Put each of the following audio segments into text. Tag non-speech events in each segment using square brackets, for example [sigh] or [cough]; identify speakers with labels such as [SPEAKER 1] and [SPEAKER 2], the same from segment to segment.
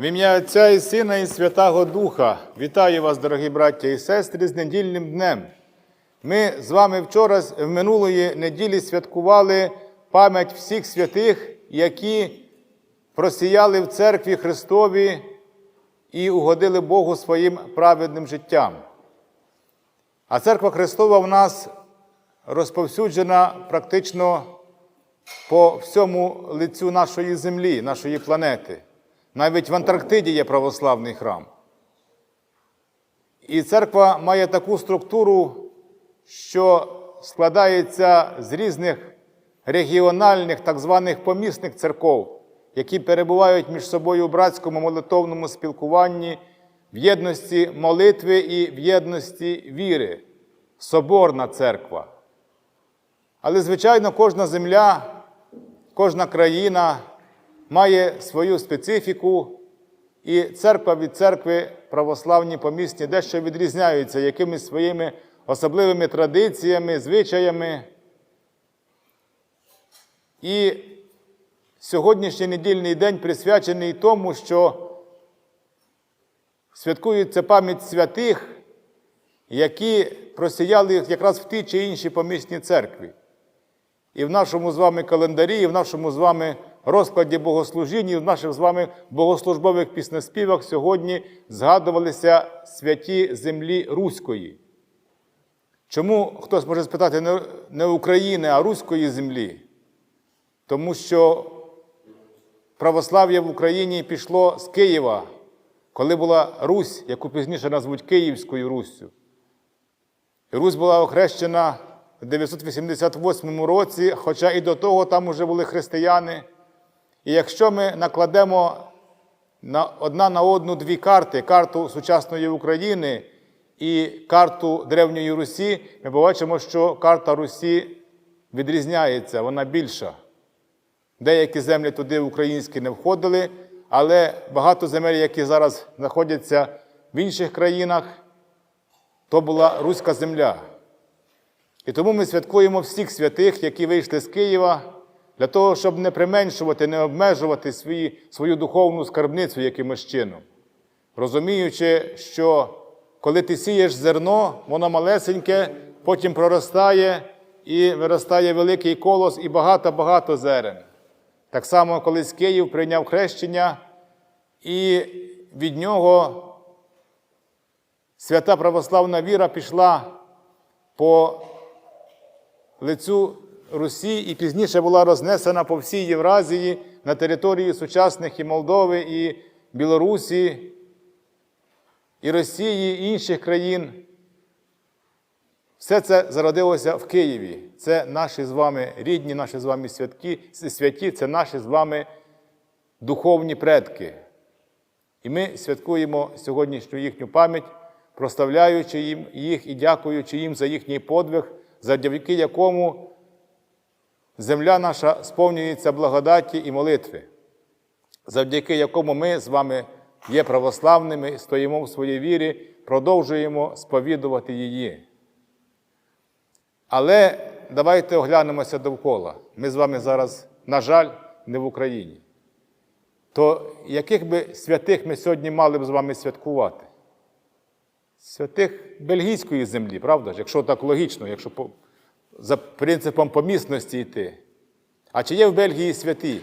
[SPEAKER 1] В ім'я Отця і Сина і Святого Духа вітаю вас, дорогі браття і сестри, з недільним днем. Ми з вами вчора в минулої неділі святкували пам'ять всіх святих, які просіяли в церкві Христові і угодили Богу своїм праведним життям. А церква Христова в нас розповсюджена практично по всьому лицю нашої землі, нашої планети. Навіть в Антарктиді є православний храм. І церква має таку структуру, що складається з різних регіональних, так званих помісних церков, які перебувають між собою у братському молитовному спілкуванні, в єдності молитви і в єдності віри, соборна церква. Але, звичайно, кожна земля, кожна країна має свою специфіку, і церква від церкви православні помісні дещо відрізняються якимись своїми особливими традиціями, звичаями. І сьогоднішній недільний день присвячений тому, що святкується пам'ять святих, які просіяли якраз в тій чи іншій помісній церкві. І в нашому з вами календарі, і в нашому з вами розкладі богослужінь, в наших з вами богослужбових піснеспівах сьогодні згадувалися святі землі Руської. Чому хтось може спитати не- України, а Руської землі? Тому що православ'я в Україні пішло з Києва, коли була Русь, яку пізніше назвуть Київською Руссю. Русь була охрещена в 988 році, хоча і до того там вже були християни. І якщо ми накладемо на одна на одну дві карти: карту сучасної України і карту Древньої Русі, ми побачимо, що карта Русі відрізняється, вона більша. Деякі землі туди українські не входили, але багато земель, які зараз знаходяться в інших країнах, то була руська земля. І тому ми святкуємо всіх святих, які вийшли з Києва, для того, щоб не применшувати, не обмежувати свої, свою духовну скарбницю якимось чином. Розуміючи, що коли ти сієш зерно, воно малесеньке, потім проростає і виростає великий колос і багато-багато зерен. Так само, колись Київ прийняв хрещення, і від нього свята православна віра пішла по лицю Русі і пізніше була рознесена по всій Євразії на території сучасних і Молдови, і Білорусі, і Росії, і інших країн. Все це зародилося в Києві. Це наші з вами рідні, наші з вами святки, святі, це наші з вами духовні предки. І ми святкуємо сьогоднішню їхню пам'ять, прославляючи їм їх і дякуючи їм за їхній подвиг, завдяки якому земля наша сповнюється благодаті і молитви, завдяки якому ми з вами є православними, стоїмо в своїй вірі, продовжуємо сповідувати її. Але давайте оглянемося довкола. Ми з вами зараз, на жаль, не в Україні. То яких би святих ми сьогодні мали б з вами святкувати? Святих бельгійської землі, правда ж? Якщо так логічно, якщо за принципом помісності йти. А чи є в Бельгії святі?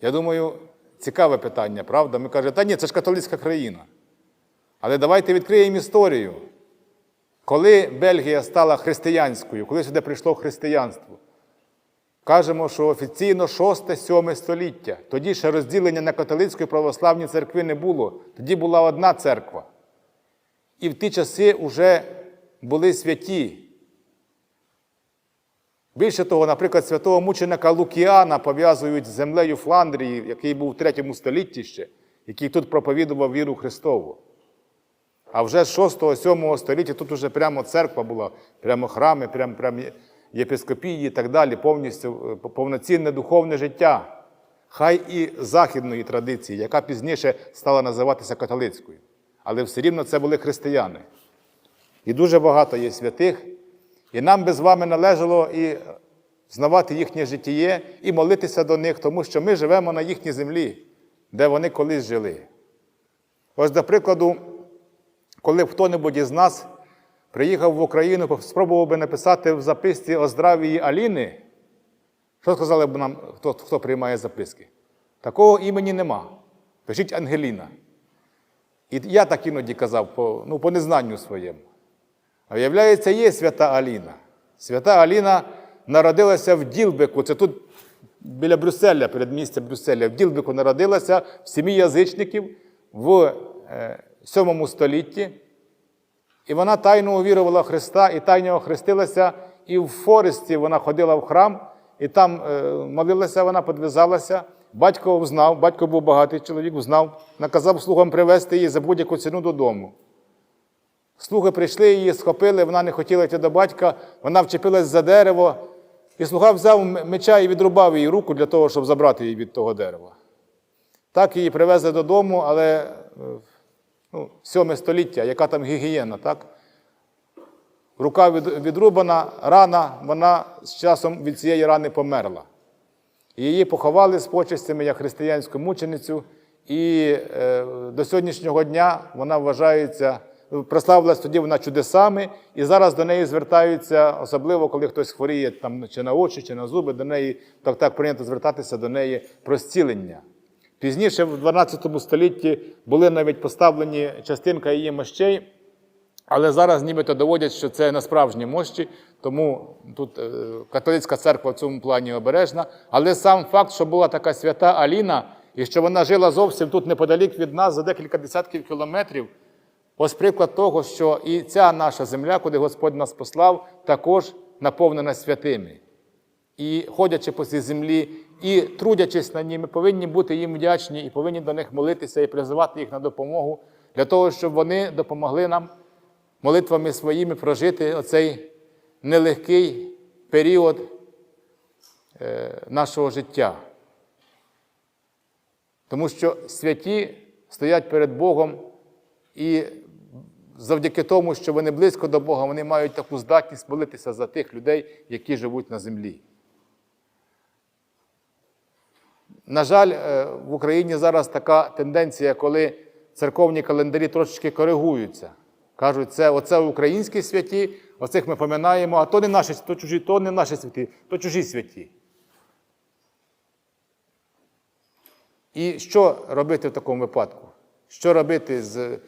[SPEAKER 1] Я думаю, цікаве питання, правда? Ми кажемо, та ні, це ж католицька країна. Але давайте відкриємо історію. Коли Бельгія стала християнською, коли сюди прийшло християнство, кажемо, що офіційно 6-7 століття. Тоді ще розділення на католицьку і православні церкви не було. Тоді була одна церква. І в ті часи вже були святі. Більше того, наприклад, святого мученика Лукіана пов'язують з землею Фландрії, який був в 3 столітті ще, який тут проповідував віру Христову. А вже з 6-7 століття тут вже прямо церква була, прямо храми, прямо, прямо єпископії і так далі, повністю е, повноцінне духовне життя. Хай і західної традиції, яка пізніше стала називатися католицькою. Але все рівно це були християни. І дуже багато є святих. І нам би з вами належало і знавати їхнє життєє і молитися до них, тому що ми живемо на їхній землі, де вони колись жили. Ось, до прикладу, коли б хто-небудь із нас приїхав в Україну, спробував би написати в записці Оздравії Аліни, що сказали б нам, хто, хто приймає записки? Такого імені нема. Пишіть Ангеліна. І я так іноді казав по, ну, по незнанню своєму. А виявляється, є свята Аліна. Свята Аліна народилася в Ділбеку. Це тут біля Брюсселя, перед місцем Брюсселя. В Ділбеку народилася в сім'ї язичників в е, 7 столітті. І вона тайно увірувала Христа і тайно охрестилася. І в Форесті вона ходила в храм, і там е, молилася, вона підв'язалася. Батько взнав, батько був багатий чоловік, взнав, наказав слугам привезти її за будь-яку ціну додому. Слуги прийшли її, схопили, вона не хотіла йти до батька, вона вчепилась за дерево, і слуга взяв меча і відрубав її руку для того, щоб забрати її від того дерева. Так її привезли додому, але е, ну, 7 століття, яка там гігієна, так? Рука відрубана, рана, вона з часом від цієї рани померла. Її поховали з почестями як християнську мученицю, і е, до сьогоднішнього дня вона вважається, прославилась тоді вона чудесами, і зараз до неї звертаються, особливо коли хтось хворіє там, чи на очі, чи на зуби, до неї так, так прийнято звертатися до неї про зцілення. Пізніше, в 12 столітті, були навіть поставлені частинка її мощей, але зараз нібито доводять, що це не справжні мощі, тому тут е, католицька церква в цьому плані обережна. Але сам факт, що була така свята Аліна, і що вона жила зовсім тут неподалік від нас за декілька десятків кілометрів, ось приклад того, що і ця наша земля, куди Господь нас послав, також наповнена святими. І ходячи по цій землі, і трудячись на ній, ми повинні бути їм вдячні і повинні до них молитися і призивати їх на допомогу для того, щоб вони допомогли нам молитвами своїми прожити оцей нелегкий період е, нашого життя. Тому що святі стоять перед Богом і завдяки тому, що вони близько до Бога, вони мають таку здатність молитися за тих людей, які живуть на землі. На жаль, е, в Україні зараз така тенденція, коли церковні календарі трошечки коригуються. Кажуть, це оце українські святі, оцих ми пам'ятаємо, а то не наші, то чужі, то не наші святі, то чужі святі. І що робити в такому випадку? Що робити з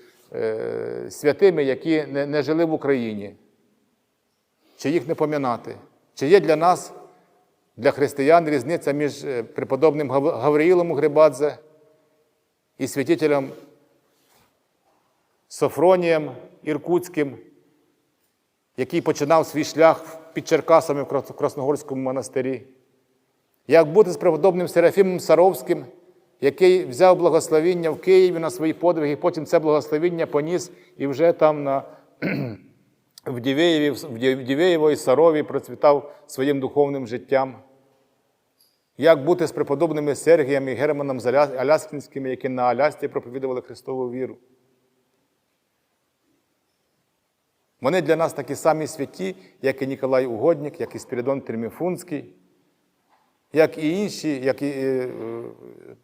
[SPEAKER 1] святими, які не, не жили в Україні? Чи їх не пом'янати? Чи є для нас, для християн, різниця між е, преподобним Гав- Гавриїлом Грибадзе і святителем Софронієм Іркутським, який починав свій шлях під Черкасами в Красногорському монастирі? Як бути з преподобним Серафімом Саровським, який взяв благословіння в Києві на свої подвиги, потім це благословіння поніс і вже там на, [clears throat] в Дівеєві, в Дів- Дівеєво і Сарові процвітав своїм духовним життям. Як бути з преподобними Сергієм і Германом Аляскінським, які на Алясці проповідували Христову віру? Вони для нас такі самі святі, як і Ніколай Угодник, як і Спіридон Терміфунський, як і інші, як і е,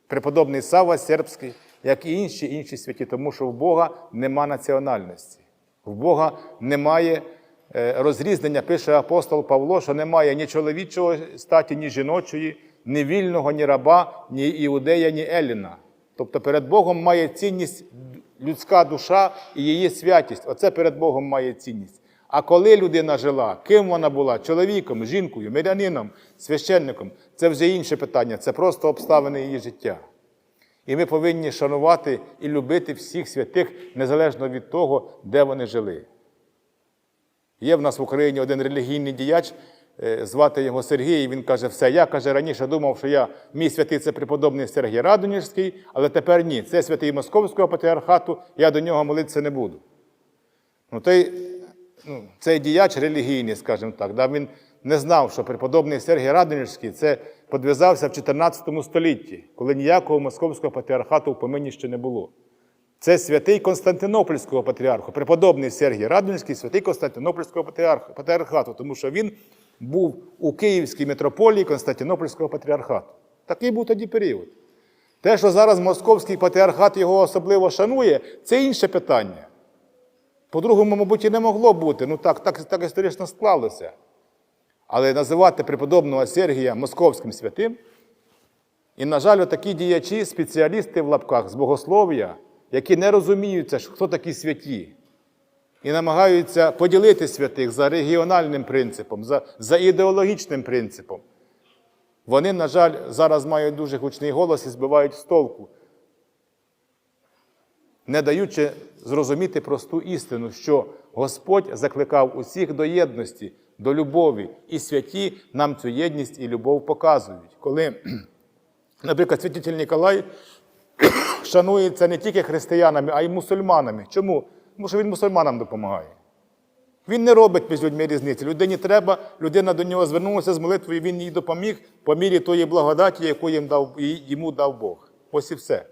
[SPEAKER 1] преподобний Сава Сербський, як і інші інші святі, тому що в Бога нема національності, в Бога немає е, розрізнення, пише апостол Павло, що немає ні чоловічого статі, ні жіночої, ні вільного, ні раба, ні іудея, ні еліна. Тобто перед Богом має цінність людська душа і її святість. Оце перед Богом має цінність. А коли людина жила, ким вона була? Чоловіком, жінкою, мирянином, священником це вже інше питання, це просто обставини її життя. І ми повинні шанувати і любити всіх святих незалежно від того, де вони жили. Є в нас в Україні один релігійний діяч, е, звати його Сергій, і він каже, все, я каже, раніше думав, що я, мій святий це преподобний Сергій Радонежський, але тепер ні. Це святий Московського патріархату, я до нього молитися не буду. Ну, той, ну, цей діяч релігійний, скажімо так, да, він не знав, що преподобний Сергій Радонежський це подв'язався в 14 столітті, коли ніякого московського патріархату в помині ще не було. Це святий Константинопольського патріарху, преподобний Сергій Радонежський, святий Константинопольського патріархату, тому що він був у Київській митрополії Константинопольського патріархату. Такий був тоді період. Те, що зараз Московський патріархат його особливо шанує, це інше питання. По-другому, мабуть, і не могло бути. Ну так, так, так історично склалося. Але називати преподобного Сергія московським святим. І, на жаль, такі діячі, спеціалісти в лапках з богослов'я, які не розуміються, хто такі святі, і намагаються поділити святих за регіональним принципом, за, за ідеологічним принципом. Вони, на жаль, зараз мають дуже гучний голос і збивають з толку, не даючи зрозуміти просту істину, що Господь закликав усіх до єдності, до любові, і святі нам цю єдність і любов показують. Коли, [clears throat] наприклад, святитель Ніколай [clears throat] шанується не тільки християнами, а й мусульманами. Чому? Тому що він мусульманам допомагає. Він не робить між людьми різниці. Людині треба, людина до нього звернулася з молитвою, він їй допоміг по мірі тої благодаті, яку їм дав, йому дав Бог. Ось і все.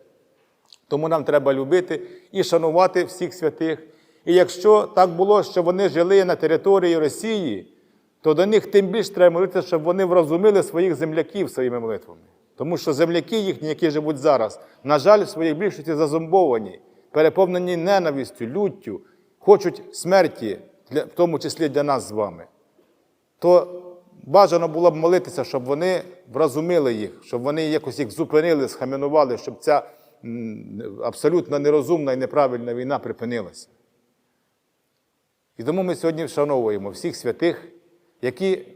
[SPEAKER 1] Тому нам треба любити і шанувати всіх святих. І якщо так було, що вони жили на території Росії, то до них тим більше треба молитися, щоб вони врозуміли своїх земляків своїми молитвами. Тому що земляки їхні, які живуть зараз, на жаль, в своїй більшості зазомбовані, переповнені ненавистю, люттю, хочуть смерті, в тому числі для нас з вами. То бажано було б молитися, щоб вони врозуміли їх, щоб вони якось їх зупинили, схаменували, щоб ця абсолютно нерозумна і неправильна війна припинилася. І тому ми сьогодні вшановуємо всіх святих, які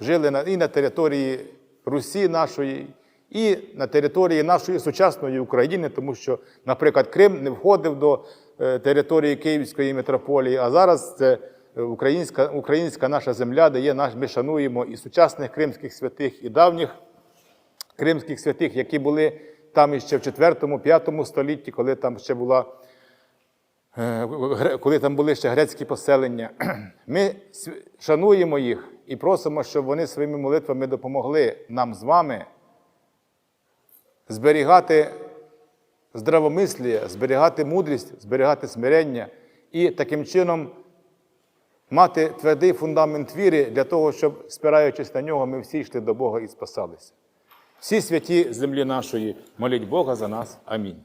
[SPEAKER 1] жили і на території Русі нашої, і на території нашої сучасної України, тому що, наприклад, Крим не входив до е, території Київської митрополії, а зараз це українська, українська наша земля, де є наш, ми шануємо і сучасних кримських святих, і давніх кримських святих, які були там іще в 4-5 столітті, коли там ще була Е, коли там були ще грецькі поселення. [clears throat] Ми шануємо їх і просимо, щоб вони своїми молитвами допомогли нам з вами зберігати здравомислія, зберігати мудрість, зберігати смирення і таким чином мати твердий фундамент віри для того, щоб, спираючись на нього, ми всі йшли до Бога і спасалися. Всі святі землі нашої, моліть Бога за нас. Амінь.